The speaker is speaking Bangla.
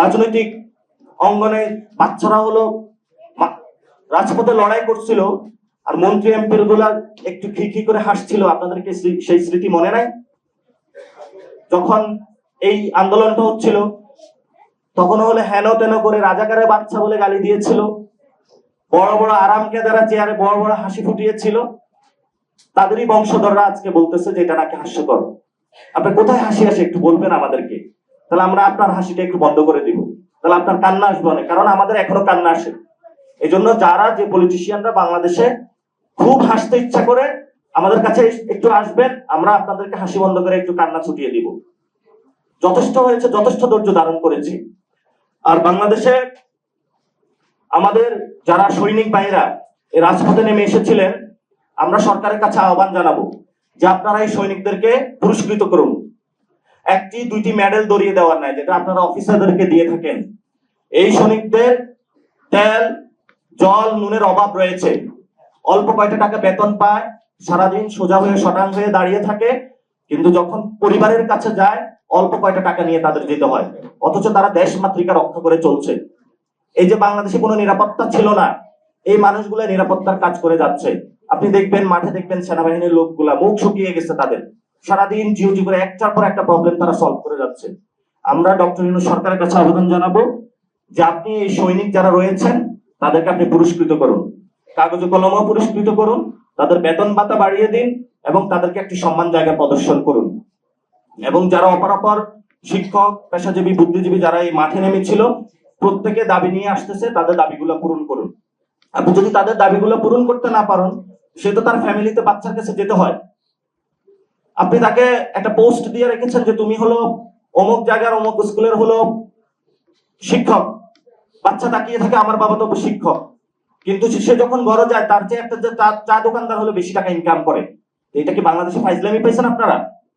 রাজনৈতিক অঙ্গনে বাচ্চারা হলো রাজপথে লড়াই করছিল আর মন্ত্রী এমপিরগুলা একটু খি খি করে হাসছিল। আপনাদেরকে সেই স্মৃতি মনে নাই? যখন এই আন্দোলনটা হচ্ছিল তখন হলে হেন তেন করে রাজাকারে বাচ্চা বলে গালি দিয়েছিল। বড় বড় আরামকে যারা চেয়ারে বড় বড় হাসি ফুটিয়েছিল। তাদেরই বংশধররা আজকে বলতেছে যে এটা নাকি হাস্যকর। আপনি কোথায় হাসি আসে একটু বলবেন আমাদেরকে? তাহলে আমরা আপনার হাসিটা একটু বন্ধ করে দিব। তাহলে আপনার কান্না আসবে অনেক, কারণ আমাদের এখনও কান্না আসে। এই জন্য যারা যে পলিটিশিয়ানরা বাংলাদেশে খুব হাসতে ইচ্ছা করে আমাদের কাছে একটু আসবেন, আমরা আপনাদেরকে হাসি বন্ধ করে একটু কান্না ছুটিয়ে দিব। যথেষ্ট হয়েছে, যথেষ্ট ধৈর্য ধারণ করেছি। আর বাংলাদেশে আমাদের যারা সৈনিক ভাইরা রাজপথে নেমে এসেছিলেন, আমরা সরকারের কাছে আহ্বান জানাব যে আপনারা এই সৈনিকদেরকে পুরস্কৃত করুন। একটি, দুইটি মেডেল দরিয়ে দেওয়ার নাই, যেটা আপনারা অফিসারদেরকে দিয়ে থাকেন। এই সৈনিকদের তেল, জল, নুনের অভাব রয়েছে। অল্প কয়টা টাকা বেতন পায়, সারাদিন সোজা হয়ে শটাং হয়ে দাঁড়িয়ে থাকে, কিন্তু যখন পরিবারের কাছে যায়, অল্প কয়টা টাকা নিয়ে তাদের যেতে হয়। অথচ তারা দেশ মাতৃকা রক্ষা করে চলছে। এই যে বাংলাদেশে কোনো নিরাপত্তা ছিল না, এই মানুষগুলো নিরাপত্তার কাজ করে যাচ্ছে। আপনি দেখবেন, মাঠে দেখবেন সেনাবাহিনীর লোকগুলা মুখ শুকিয়ে গেছে তাদের। সারাদিন জিওটি করে একটার পর একটা প্রবলেম তারা সলভ করে যাচ্ছে। আমরা ডক্টর ইনু সরকারের কাছে আবেদন জানাব যে আপনি এই সৈনিক যারা রয়েছেন, তাদেরকে আপনি পুরস্কৃত করুন। কাগজে কলমও পুরস্কৃত করুন, তাদের বেতন ভাতা বাড়িয়ে দিন এবং তাদেরকে একটি সম্মান জায়গায় প্রদর্শন করুন। এবং যারা অপরাপর শিক্ষক, পেশাজীবী, বুদ্ধিজীবী যারা এই মাঠে নেমেছিল, প্রত্যেকে দাবি নিয়ে আসতেছে, তাদের দাবিগুলো পূরণ করুন। আপনি যদি তাদের দাবিগুলো পূরণ করতে না পারেন, সে তো তার ফ্যামিলিতে বাচ্চার কাছে যেতে হয়। আপনি তাকে একটা পোস্ট দিয়ে রেখেছেন যে তুমি হলো অমুক জায়গার, অমুক স্কুলের হলো শিক্ষক। বাচ্চা তাকিয়ে থাকে, আমার বাবা তো শিক্ষক। কিন্তু সে যখন বড় যায়, তার চেয়ে একটা চা দোকানদার হলো বেশি টাকা ইনকাম করে। এটা কি বাংলাদেশে ফাইজলামি পাইছেন আপনারা?